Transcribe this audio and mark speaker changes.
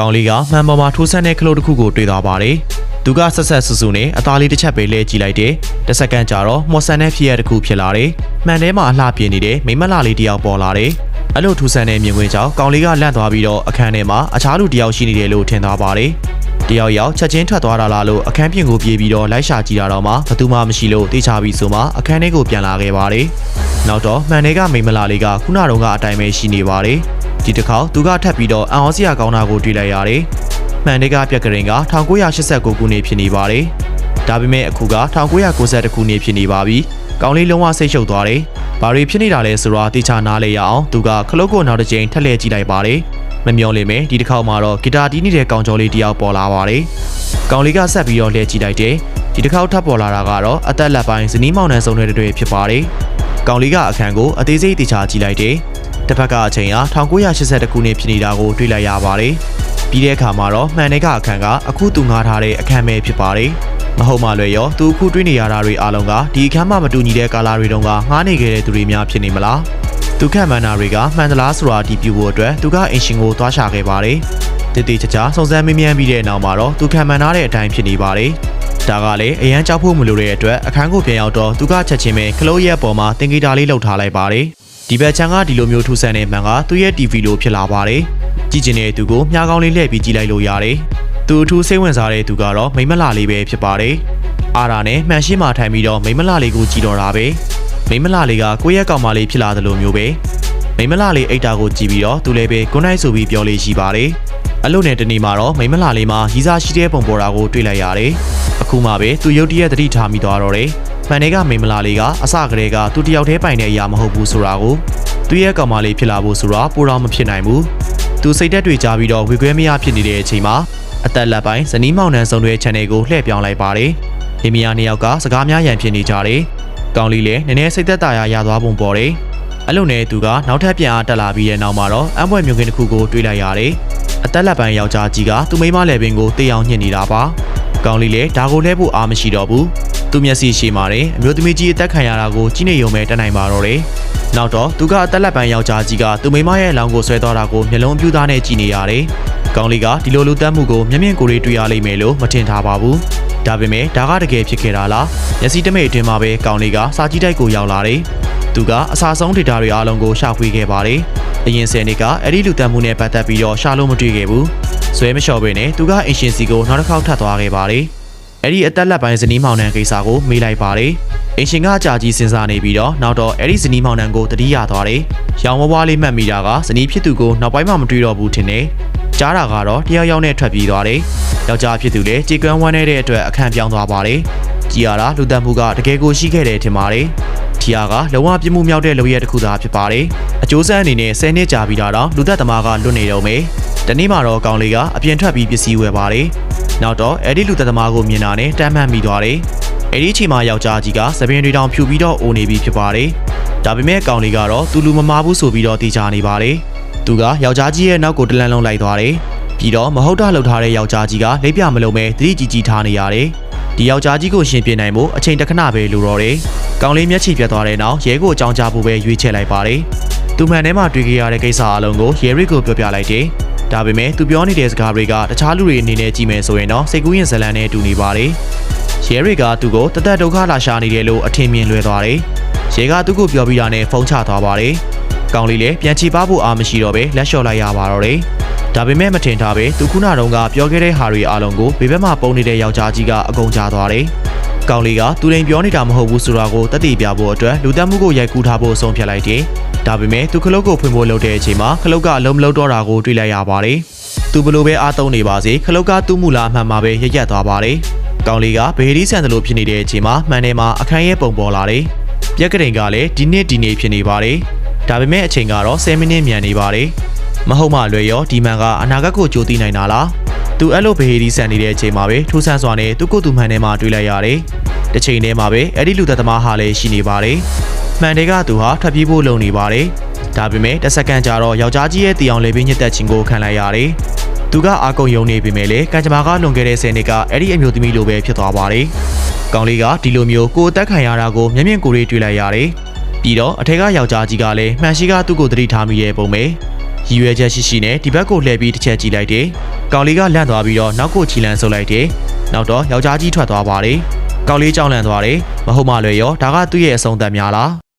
Speaker 1: ကောင်လေးကမှန်ပေါ်မှာထိုးဆန်းတဲ့ခလုတ်တစ်ခုကိုတွေ့သွားပါတယ်။သူကဆက်ဆက်ဆူဆူနဲ့အသားလေးတစ်ချက်ပဲလဲကြည့်လိုက်တယ်။တစ်စက္ကန့်ကြာတော့မော်ဆန်တဲ့ဖြစ်ရတစ်ခုဖြစ်လာတယ်။မှန်ထဲမှာအလှပြင်းနေတဲ့မိမလှလေးတစ်ယောက်ပေါ်လာတယ်။အဲ့လိုထူဆန်းတဲ့မြင်ကွင်းကြောင့်ကောင်လေးကလန့်သွားပြီးတော့အခန်းထဲမှာအခြားလူတစ်ယောက်ရှိနေတယ်လို့ထင်သွားပါတယ်။တယောက်ယောက်ချက်ချင်းထွက်သွားတာလားလို့အခန်းပြင်ကိုပြေးပြီးတော့လိုက်ရှာကြည့်တာတော့မှဘသူမှမရှိလို့တေချာပြီးဆိုမှအခန်းထဲကိုပြန်လာခဲ့ပါတယ်။နောက်တော့မှန်တွေကမိမလှလေးကခုနတုန်းကအတိုင်းပဲရှိနေပါတယ်။ ဒီတစ်ခါသူကထပ်ပြီးတော့အံ့ဩစရာကောင်းတာကိုတွေ့လိုက်ရတယ်။မှန်တွေကပြက်ကရင်က1989ခုနှစ်ဖြစ်နေပါတယ်။ဒါပေမဲ့အခုက1990ခုနှစ်ဖြစ်နေပါပြီ။ကောင်လေးလုံးဝစိတ်ရှုပ်သွားတယ်။ဘာတွေဖြစ်နေတာလဲဆိုတော့တေချာနားလေရအောင်သူကခလုတ်ကိုနောက်တစ်ကြိမ်ထက်လှည့်ကြည့်လိုက်ပါတယ်။မမျော်လင့်ပဲဒီတစ်ခေါက်မှာတော့ဂီတာတီးနေတဲ့ကောင်ကျော်လေးတယောက်ပေါ်လာပါတယ်။ကောင်လေးကဆက်ပြီးတော့လှည့်ကြည့်လိုက်တယ်။ဒီတစ်ခေါက်ထပ်ပေါ်လာတာကတော့အသက်လက်ပိုင်းဇနီးမောင်နှံစုံတွေတွေဖြစ်ပါတယ်။ကောင်လေးကအခန်းကိုအသေးစိတ်တေချာကြည့်လိုက်တယ်။ တစ်ဖက်ကအချိန်ဟာ1982ခုနှစ်ဖြစ်နေတာကိုတွေ့လိုက်ရပါတယ်။ပြီးတဲ့အခါမှာတော့မှန်တဲ့ကအခန်းကအခုသူငားထားတဲ့အခန်းပဲဖြစ်ပါတယ်။မဟုတ်မှလွယ်ရောသူအခုတွေ့နေရတာတွေအားလုံးကဒီအခန်းမှမတူညီတဲ့ကာလာတွေတုန်းကငားနေခဲ့တဲ့သူတွေများဖြစ်နေမလား။သူခန့်မှန်းတာတွေကမှန်သလားဆိုတာဒီပြဖို့အတွက်သူကအင်ရှင်ကိုသွားရှာခဲ့ပါတယ်။တည်တည်ချာချာစုံစမ်းမင်းမြန်းပြီးတဲ့နောက်မှာတော့သူခန့်မှန်းထားတဲ့အတိုင်းဖြစ်နေပါတယ်။ဒါကလည်းအရန်ကြောက်ဖို့မလိုတဲ့အတွက်အခန်းကိုပြန်ရောက်တော့သူကချက်ချင်းပဲခလုတ်ရဲ့ပေါ်မှာတင်ဂီတာလေးလှုပ်ထားလိုက်ပါတယ်။ ဒီဘက်ချန်ကဒီလိုမျိုးထူဆန်းတဲ့မှန်ကသူ့ရဲ့ TV လိုဖြစ်လာပါတယ်။ကြည့်ကျင်တဲ့သူကိုမြားကောင်းလေးလှည့်ပြီးကြည့်လိုက်လို့ရတယ်။သူအထူးစိတ်ဝင်စားတဲ့သူကတော့မိမလာလေးပဲဖြစ်ပါတယ်။အာရာနဲ့မှန်ရှိမှထိုင်ပြီးတော့မိမလာလေးကိုကြည့်တော့တာပဲ။မိမလာလေးကကိုယ့်ရဲ့ကောင်မလေးဖြစ်လာသလိုမျိုးပဲ။မိမလာလေးအိတ်တာကိုကြည့်ပြီးတော့သူလည်းပဲကိုနိုင်ဆိုပြီးပြောလေးရှိပါတယ်။အလို့နဲ့တနေ့မှာတော့မိမလာလေးမှာရီစာရှိတဲ့ပုံပေါ်တာကိုတွေ့လိုက်ရတယ်။အခုမှပဲသူရုတ်တရက်သတိထားမိသွားတော့တယ်။ မှန်တဲ့ကမိမလာလေးကအစကတည်းကသူတယောက်တည်းပိုင်တဲ့အရာမဟုတ်ဘူးဆိုတာကိုသူရဲ့ကောင်မလေးဖြစ်လာဖို့ဆိုတာပိုတော့မဖြစ်နိုင်ဘူး။သူစိတ်သက်တွေကြားပြီးတော့ဝေခွဲမရဖြစ်နေတဲ့အချိန်မှာအသက်လက်ပိုင်းဇနီးမောင်နှံဆောင်တွေ channel ကိုလှည့်ပြောင်းလိုက်ပါတယ်။မိမယာနှစ်ယောက်ကစကားများရန်ဖြစ်နေကြတယ်။ကောင်းလီလည်းနည်းနည်းစိတ်သက်သာရရသွားပုံပေါ်တယ်။အဲ့လိုနဲ့သူကနောက်ထပ်ပြန်အားတက်လာပြီးတဲ့နောက်မှာတော့အံပွဲမြုံကင်းတစ်ခုကိုတွေးလိုက်ရတယ်။အသက်လက်ပိုင်းယောက်ျားကြီးကသူ့မိန်းမလယ်ပင်ကိုတေးအောင်ညှစ်နေတာပါ။ကောင်းလီလည်းဒါကိုလဲဖို့အားမရှိတော့ဘူး။ သူ့မျက်စိရှိမှတယ်အမျိုးသမီးကြီးအသက်ခံရတာကိုကြီးနေရုံပဲတတ်နိုင်ပါတော့တယ်။နောက်တော့သူကအသက်လက်ပိုင်းယောက်ျားကြီးကသူ့မိန်းမရဲ့လောင်းကိုဆွဲသွားတာကိုမျက်လုံးအပြူသားနဲ့ကြည့်နေရတယ်။ကောင်းလီကဒီလိုလူတက်မှုကိုမျက်မြင်ကိုယ်တွေ့တွေ့ရလိမ့်မယ်လို့မထင်ထားပါဘူး။ဒါပေမဲ့ဒါကတကယ်ဖြစ်ခဲ့တာလား။မျက်စိတမိတ်အတွင်းမှာပဲကောင်းလီကစာကြည့်တိုက်ကိုရောက်လာတယ်။သူကအစာဆုံးဒေတာတွေအားလုံးကိုရှာဖွေခဲ့ပါတယ်။အရင်ဆယ်နှစ်ကအဲ့ဒီလူတက်မှုနဲ့ပတ်သက်ပြီးတော့ရှာလို့မတွေ့ခဲ့ဘူး။ဆွဲမလျှော်ဘဲနဲ့သူကအင်ရှင်စီကိုနောက်တစ်ခေါက်ထပ်သွားခဲ့ပါတယ်။ အဲ့ဒီအသက်လက်ပိုင်းဇနီးမောင်နှံကိစ္စကိုမေးလိုက်ပါတယ်။အင်ရှင်ကအကြာကြီးစဉ်းစားနေပြီးတော့နောက်တော့အဲ့ဒီဇနီးမောင်နှံကိုတတိယသွားတယ်။ရောင်ဝဝလေးမှတ်မိတာကဇနီးဖြစ်သူကိုနောက်ပိုင်းမှမတွေ့တော့ဘူးထင်တယ်။ကြားတာကတော့တယောက်ယောက်နဲ့ထွက်ပြေးသွားတယ်။ယောက်ျားဖြစ်သူလည်းကြေကွမ်းဝမ်းနေတဲ့အတွက်အခန်းပြောင်းသွားပါတယ်။ကြည်ရတာလူတက်မှုကတကယ်ကိုရှိခဲ့တယ်ထင်ပါတယ်။ထီယာကလုံဝပြမှုမြောက်တဲ့လုံရဲတစ်ခုသာဖြစ်ပါတယ်။အကျိုးဆက်အနေနဲ့10နှစ်ကြာပြီးတော့လူသက်သမားကလွတ်နေတော့မယ်။တနေ့မှတော့ကောင်လေးကအပြင်ထွက်ပြီးပစ္စည်းဝယ်ပါတယ်။ နောက်တော့အဲ့ဒီလူသက်သမားကိုမြင်တာနဲ့တမ်းမှန်မိသွားတယ်။အဲ့ဒီအချိန်မှာယောက်ျားကြီးကသပင်တွေတောင်ဖြူပြီးတော့အိုနေပြီဖြစ်ပါတယ်။ဒါပေမဲ့ကောင်လေးကတော့သူလူမမာဘူးဆိုပြီးတော့တေချာနေပါတယ်။သူကယောက်ျားကြီးရဲ့နောက်ကိုတလန်းလုံးလိုက်သွားတယ်။ပြီးတော့မဟုတ်တာလှုပ်ထားတဲ့ယောက်ျားကြီးကလက်ပြမလုံးပဲတတိကြီးကြီးထားနေရတယ်။ဒီယောက်ျားကြီးကိုရှင်ပြနိုင်ဖို့အချိန်တစ်ခဏပဲလိုတော့တယ်။ကောင်လေးမျက်ခြေပြတ်သွားတဲ့နောက်ရဲကိုအကြောင်းကြားဖို့ပဲရွေးချယ်လိုက်ပါတယ်။ သူမှန်ထဲမှာတွေ့ကြရတဲ့ကိစ္စအလုံးကိုရဲရစ်ကိုပြောပြလိုက်တယ်။ဒါပေမဲ့သူပြောနေတဲ့စကားတွေကတခြားလူတွေအနေနဲ့ကြည့်မယ်ဆိုရင်တော့စိတ်ကူးရင်ဇလန်နဲ့တူနေပါတယ်။ရဲရစ်ကသူ့ကိုတသက်ဒုက္ခလာရှာနေတယ်လို့အထင်မြင်လွယ်သွားတယ်။ရဲကသူ့ကိုပြောပြတာနဲ့ဖုန်းချသွားပါတယ်။ကောင်လေးလည်းပြန်ချီပါဖို့အားမရှိတော့ပဲလက်လျှော့လိုက်ရပါတော့တယ်။ဒါပေမဲ့မထင်ထားပဲသူခုနတုန်းကပြောခဲ့တဲ့ဟာတွေအားလုံးကိုဘေးဘက်မှာပုံနေတဲ့ယောက်ျားကြီးကအကုန်ကြားသွားတယ်။ ကောင်လေးကသူရင်ပြောနေတာမဟုတ်ဘူးဆိုတာကိုတတိပြဖို့အတွက်လူတက်မှုကိုရိုက်ကူးထားဖို့ဆုံးဖြတ်လိုက်တယ်။ဒါပေမဲ့သူခလုတ်ကိုဖွင့်ဖို့လုပ်တဲ့အချိန်မှာခလုတ်ကအလုံးမလုံးတော့တာကိုတွေ့လိုက်ရပါတယ်။သူဘလို့ပဲအားသုံးနေပါစေခလုတ်ကသူ့မူလာအမှန်မှာပဲရရက်သွားပါတယ်။ကောင်လေးကဘေးဒီဆန်တယ်လို့ဖြစ်နေတဲ့အချိန်မှာမှန်တယ်မှာအခန်းရဲ့ပုံပေါ်လာတယ်။ပြက်ကတိန်ကလည်းဒီနေ့ဒီနေ့ဖြစ်နေပါတယ်။ဒါပေမဲ့အချိန်ကတော့10မိနစ်မြန်နေပါတယ်။မဟုတ်မှလွယ်ရောဒီမန်ကအနာဂတ်ကိုကြိုသိနိုင်တာလား။ သူအဲ့လိုဘေးဒီဆန်နေတဲ့အချိန်မှာပဲထူးဆန်းစွာနဲ့သူ့ကိုယ်သူမှန်ထဲမှာတွေ့လိုက်ရတယ်။တစ်ချိန်တည်းမှာပဲအဲ့ဒီလူသက်သမားဟာလည်းရှိနေပါတယ်။မှန်တွေကသူဟာထွက်ပြေးဖို့လုံနေပါတယ်။ဒါပေမဲ့တစ်စက္ကန့်ကြာတော့ယောက်ျားကြီးရဲ့တီအောင်လေးပင်းညက်တက်ခြင်းကိုခံလိုက်ရတယ်။သူကအာကုံယုံနေပြီမဲ့လေကံကြမ္မာကလွန်ခဲ့တဲ့10နှစ်ကအဲ့ဒီအမျိုးသမီးလိုပဲဖြစ်သွားပါတယ်။ကောင်လေးကဒီလိုမျိုးကိုယ်အသက်ခံရတာကိုမျက်မြင်ကိုယ်တွေ့တွေ့လိုက်ရတယ်။ပြီးတော့အထက်ကယောက်ျားကြီးကလည်းမှန်ရှိကသူ့ကိုသတိထားမိရဲ့ပုံပဲ ရည်ရွယ်ချက်ရှိရှိနဲ့ဒီဘက်ကိုလှည့်ပြီးတစ်ချက်ကြည့်လိုက်တယ်။ကောင်လေးကလန့်သွားပြီးတော့နောက်ကိုချီလန့်ဆုပ်လိုက်တယ်။နောက်တော့ယောက်ျားကြီးထွက်သွားပါတယ်။ကောင်လေးကြောက်လန့်သွားတယ်။မဟုတ်မှလည်းရောဒါကသူ့ရဲ့အဆုံးသတ်များလား